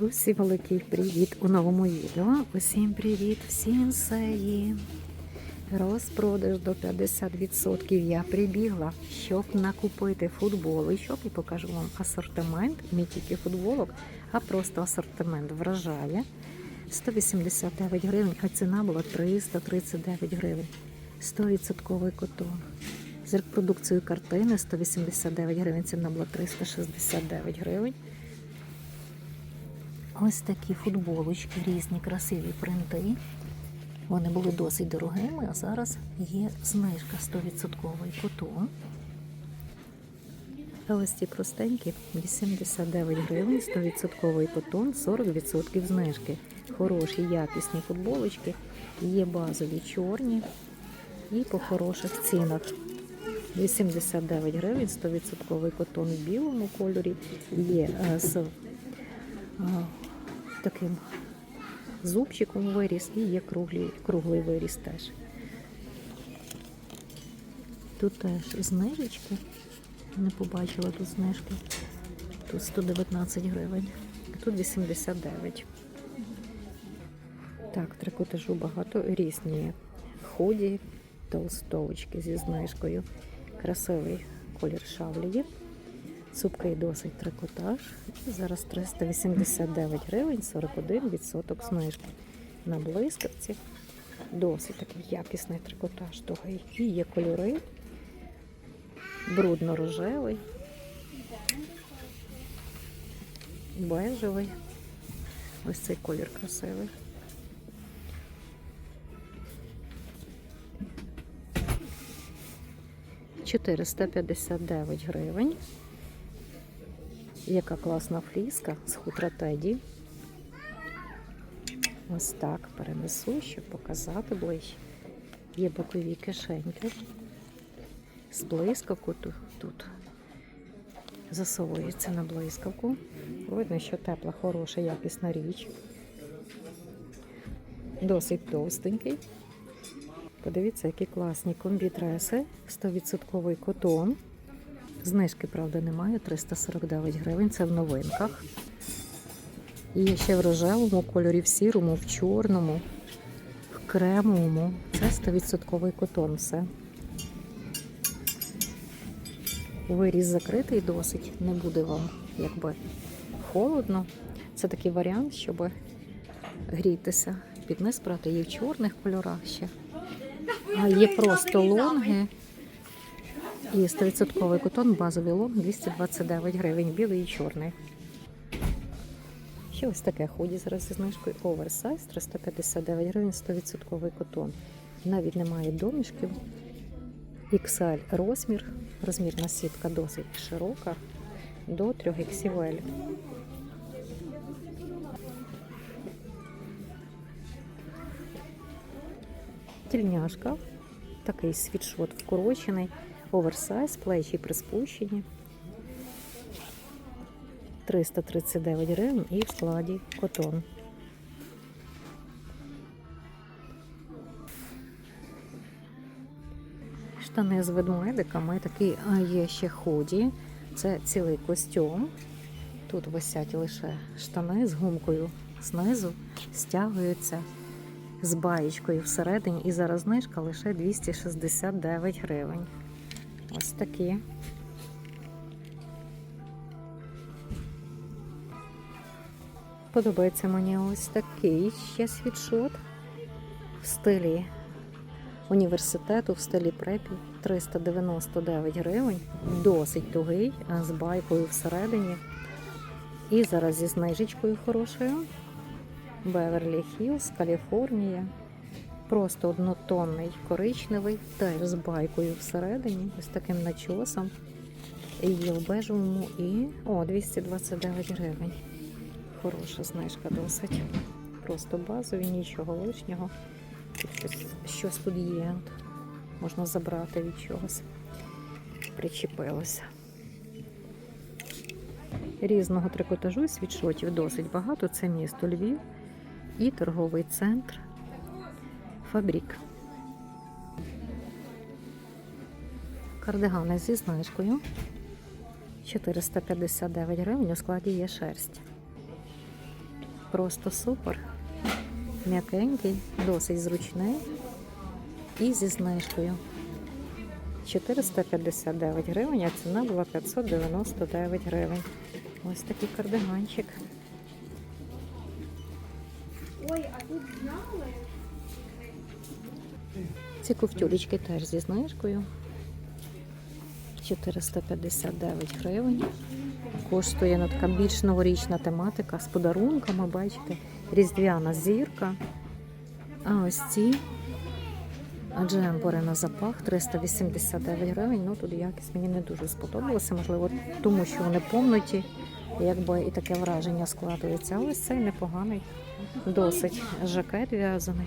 Усім великий привіт у новому відео. Усім привіт, всім сеї. Розпродаж до 50%. Я прибігла, щоб накупити футболи, щоб і покажу вам асортимент. Не тільки футболок, а просто асортимент вражає. 189 гривень, а ціна була 339 гривень. 100% котон. З репродукцією картини 189 гривень, ціна була 369 гривень. Ось такі футболочки, різні красиві принти. Вони були досить дорогими, а зараз є знижка 100% котон. Ось ці простенькі 89 гривень, 100% котон, 40% знижки. Хороші, якісні футболочки, є базові чорні і по хороших цінах. 89 гривень, 100% котон в білому кольорі, є з е, таким зубчиком виріс і є круглий, круглий виріс теж. Тут теж знижечки. Не побачила тут знижки. Тут 119 гривень, а тут 89. Так, трикотажу багато різні ході, толстовочки зі знижкою. Красивий колір шавлі є. Цупкий досить трикотаж. І зараз 389 гривень, 41% знижки. На блискавці досить такий якісний трикотаж тугий. І є кольори. Брудно-рожевий, бежевий. Ось цей колір красивий. Чотириста п'ятдесят гривень. Яка класна фліска з хутра Теді. Ось так перенесу, щоб показати ближче. Є бокові кишеньки. З блискавку тут, тут засовується на блискавку. Видно, що тепла, хороша, якісна річ. Досить товстенький. Подивіться, які класні комбітреси, 100% котон. Знижки, правда, немає. 349 гривень. Це в новинках. І ще в рожевому кольорі, в сірому, в чорному, в кремовому. Це 100% котон все. Виріз закритий досить, не буде вам якби холодно. Це такий варіант, щоб грітися. Під низ брати є в чорних кольорах ще. А є просто лонги. І 100% котон, базовий лонг 229 гривень, білий і чорний. Ще ось таке ході зараз зі знижкою оверсайз 359 гривень, 100% котон. Навіть немає домішків. XL розмір. Розмірна сітка досить широка до 3 XL. Тільняшка. Такий світшот вкорочений. Оверсайз, плечі приспущені. 339 гривень і в складі котон. Штани з ведмедиками, такі є ще ході. Це цілий костюм. Тут висять лише штани з гумкою знизу, стягуються з баєчкою всередині. І зараз знижка лише 269 гривень. Ось такі. Подобається мені ось такий ще світшот в стилі університету, в стилі препі 399 гривень. Досить тугий, з байкою всередині. І зараз зі знижечкою хорошою. Беверлі Хіллз, Каліфорнія. Просто однотонний коричневий, теж з байкою всередині, ось таким начосом. Є в бежевому і о, 229 гривень. Хороша знижка досить. Просто базові, нічого лишнього. Тут щось, щось тут є. Можна забрати від чогось. Причепилося. Різного трикотажу і світшотів досить багато. Це місто Львів і торговий центр Фабрік. Кардигани зі знижкою. 459 гривень у складі є шерсть. Просто супер. М'якенький, досить зручний. І зі знижкою. 459 гривень, а ціна була 599 гривень. Ось такий кардиганчик. Ой, а тут знали? Ці ковтюлечки теж зі знижкою. 459 гривень. Коштує ну, така більш новорічна тематика з подарунками, бачите, різдвяна зірка. А ось ці джемпери на запах 389 гривень. Ну тут якість мені не дуже сподобалася, можливо, тому що вони помнуті, якби і таке враження складується. А ось цей непоганий, досить жакет в'язаний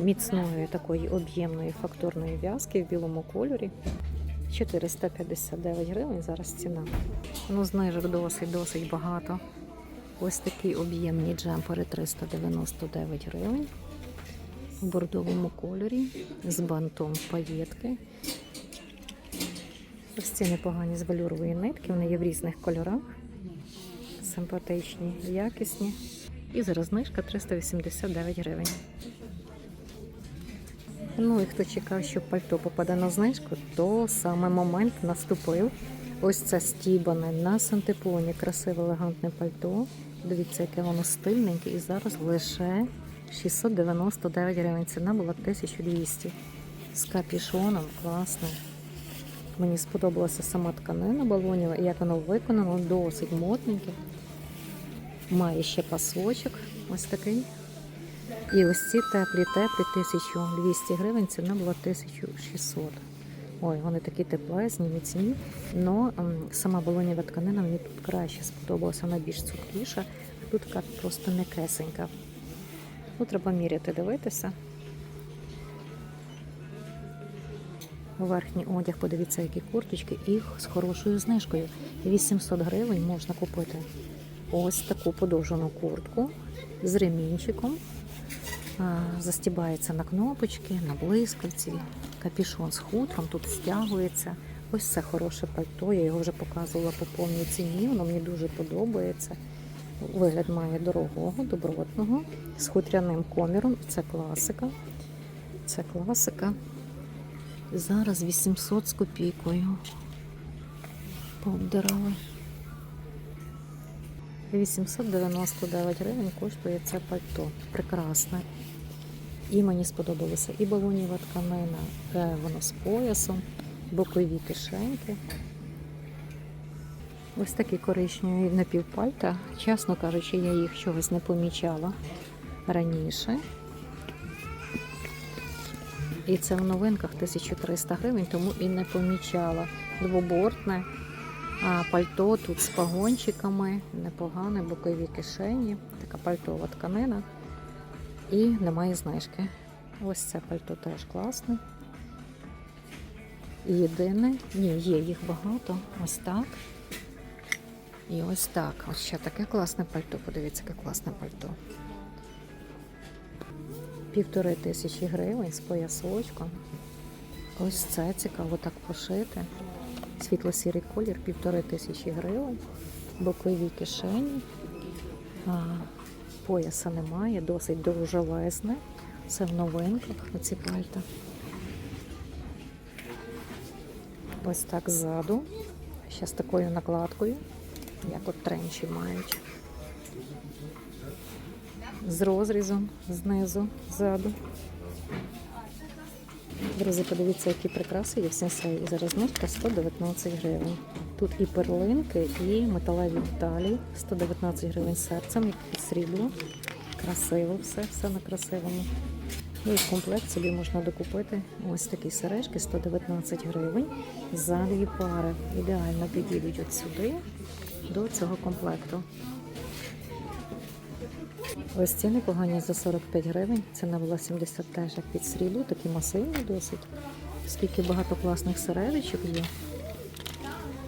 міцної такої об'ємної фактурної в'язки в білому кольорі. 459 гривень зараз ціна. Ну, знижок досить, досить багато. Ось такі об'ємні джемпери 399 гривень. В бордовому кольорі з бантом паєтки. Ось ці непогані з валюрової нитки, вони є в різних кольорах. Симпатичні, якісні. І зараз знижка 389 гривень. Ну і хто чекав, що пальто попаде на знижку, то саме момент наступив. Ось це стібане на сантеплоні, красиве елегантне пальто. Дивіться, яке воно стильненьке. І зараз лише 699 гривень. Ціна була 1200. З капішоном, класно. Мені сподобалася сама тканина балонєва, і як воно виконано, досить модненьке. Має ще пасочок, ось такий. І ось ці теплі, теплі 1200 гривень, ціна була 1600. Ой, вони такі теплесні, міцні. Но ем, сама балонєва тканина мені тут краще сподобалася, вона більш цупкіша, а тут така просто м'якесенька. Ну, треба міряти, дивитися. Верхній одяг, подивіться, які курточки, і з хорошою знижкою. 800 гривень можна купити ось таку подовжену куртку з ремінчиком. Застібається на кнопочки, на блискавці, капішон з хутром, тут стягується. Ось це хороше пальто, я його вже показувала по повній ціні, воно мені дуже подобається. Вигляд має дорогого, добротного, з хутряним коміром. Це класика. Це класика. Зараз 800 з копійкою. Пообдирали. 899 гривень коштує це пальто. Прекрасне. І мені сподобалося і балоніва тканина, воно з поясом, бокові кишеньки. Ось такі коричневі напівпальта. Чесно кажучи, я їх чогось не помічала раніше. І це в новинках 1300 гривень, тому і не помічала. Двобортне а, пальто тут з пагончиками, непогане, бокові кишені, така пальтова тканина. І немає знижки. Ось це пальто теж класне. Єдине, ні, є їх багато. Ось так. І ось так. Ось ще таке класне пальто. Подивіться, яке класне пальто. Півтори тисячі гривень з поясочком. Ось це цікаво так пошити. Світло-сірий колір, півтори тисячі гривень, бокові кишені. Пояса немає, досить довжелезне. Все в новинках, оці пальта. Ось так ззаду. Ще з такою накладкою, як от тренчі мають. З розрізом знизу, ззаду. Друзі, подивіться, які прикраси є в сенсеї. І зараз знижка 119 гривень. Тут і перлинки, і металеві деталі. 119 гривень серцем, під срібло. Красиво все, все на красивому. Ну і комплект собі можна докупити ось такі сережки 119 гривень за дві пари. Ідеально підійдуть от сюди до цього комплекту. Ось ці непогані за 45 гривень. Ціна була 70 теж як під срібло, такі масивні досить. Скільки багато класних сережечок є.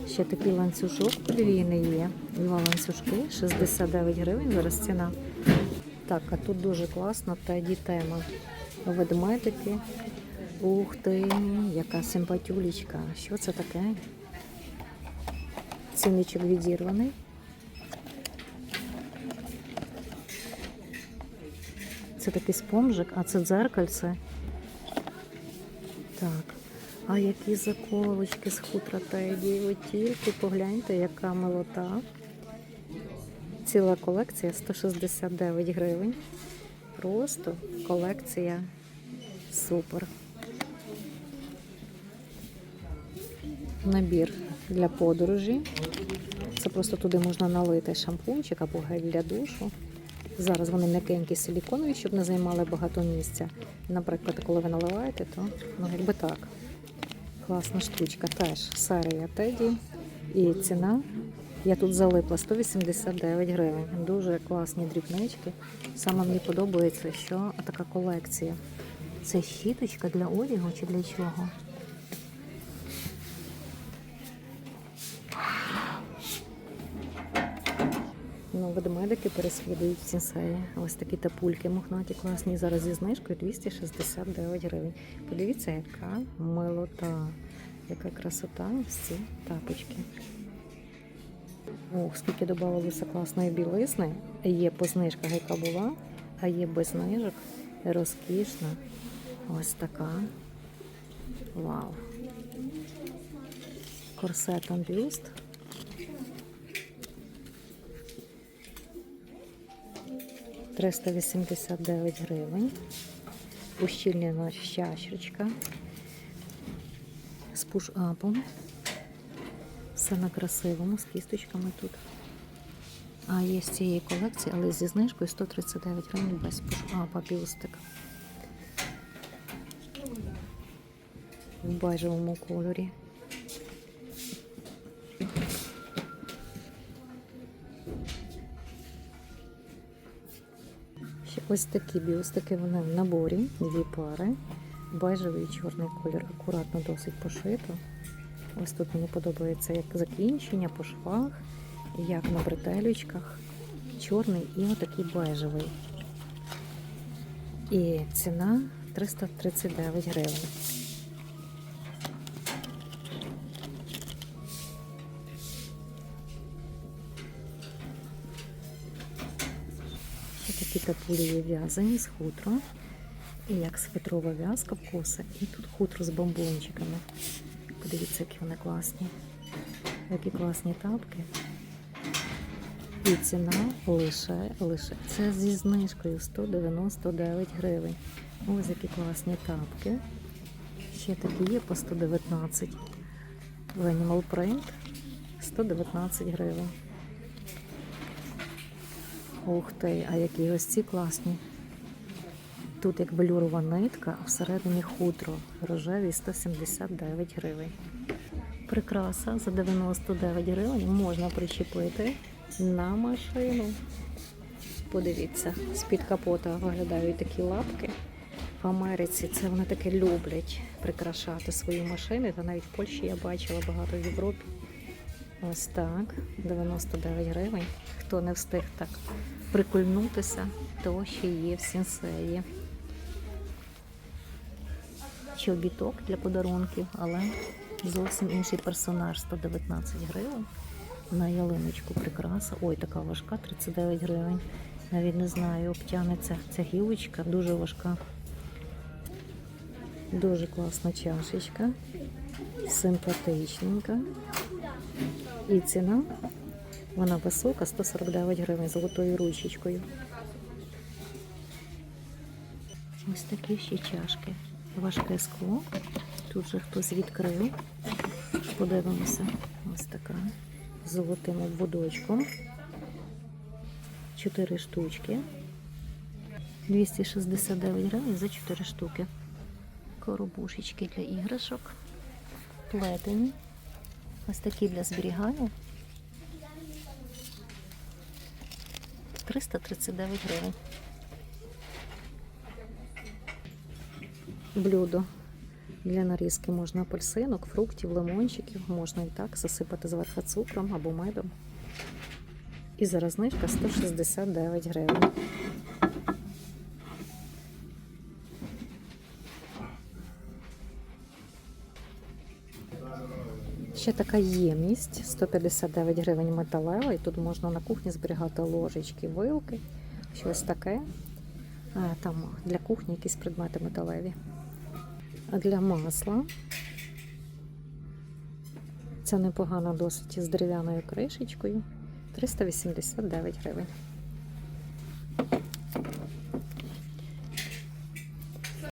Ще такий ланцюжок подвійний є. Два ланцюжки, 69 гривень зараз ціна. Так, а тут дуже класно теді тема. Ведмедики. Ух ти, яка симпатюлічка. Що це таке? Цінничок відірваний. Це такий спомжик, а це дзеркальце. Так. А які заколочки з хутра Теді. Ви тільки погляньте, яка милота. Ціла колекція 169 гривень. Просто колекція супер. Набір для подорожі. Це просто туди можна налити шампунчик або гель для душу. Зараз вони м'якенькі силіконові, щоб не займали багато місця. Наприклад, коли ви наливаєте, то ну, якби так. Класна штучка. Теж серія Теді. І ціна. Я тут залипла 189 гривень. Дуже класні дрібнички. Саме мені подобається, що така колекція. Це щіточка для одягу чи для чого? ведмедики переслідують в сінсеї. Ось такі тапульки мохнаті класні. Зараз зі знижкою 269 гривень. Подивіться, яка милота, яка красота ось ці тапочки. Ох, скільки додавалося класної білизни. Є по знижках, яка була, а є без знижок. Розкішна. Ось така. Вау. Корсет анбюст. 389 гривень. Ущільнена щащечка з пуш-апом. Все на красивому, з кісточками тут. А є з цієї колекції, але зі знижкою 139 гривень без пуш-апа бюстик. В бежевому кольорі. Ще ось такі біостики вони в наборі, дві пари. Бежевий і чорний колір. Акуратно досить пошито. Ось тут мені подобається як закінчення по швах, як на бретелючках. Чорний і отакий бежевий. І ціна 339 гривень. Такі тапулі є в'язані з хутро. Як светрова в'язка в коси. І тут хутро з бомбончиками. Подивіться, які вони класні. Які класні тапки. І ціна лише, лише. Це зі знижкою 199 гривень. Ось які класні тапки. Ще такі є по 119. В Animal Print 119 гривень. Ух ти, а які ось ці класні. Тут як белюрова нитка, а всередині хутро. Рожеві 179 гривень. Прикраса за 99 гривень можна причепити на машину. Подивіться, з-під капота виглядають такі лапки. В Америці це вони таке люблять прикрашати свої машини. Та навіть в Польщі я бачила багато в Європі. Ось так, 99 гривень. Хто не встиг так прикульнутися, то ще є в сінсеї. Чобіток для подарунків, але зовсім інший персонаж 119 гривень. На ялиночку прикраса. Ой, така важка, 39 гривень. Навіть не знаю, обтягнеться ця гілочка, дуже важка. Дуже класна чашечка, симпатичненька. І ціна, вона висока, 149 гривень золотою ручечкою. Ось такі ще чашки. Важке скло. Тут же хтось відкрив. Подивимося. Ось така. З золотим обводочком. Чотири штучки. 269 гривень за 4 штуки. Коробушечки для іграшок. Плетені. Ось такі для зберігання. 339 гривень. Блюдо. Для нарізки можна апельсинок, фруктів, лимончиків. Можна і так засипати зверху цукром або медом. І зараз знижка 169 гривень. Ще така ємність 159 гривень металева, і тут можна на кухні зберігати ложечки, вилки, щось таке. Е, Там для кухні якісь предмети металеві. А для масла це непогано досить з дерев'яною кришечкою. 389 гривень.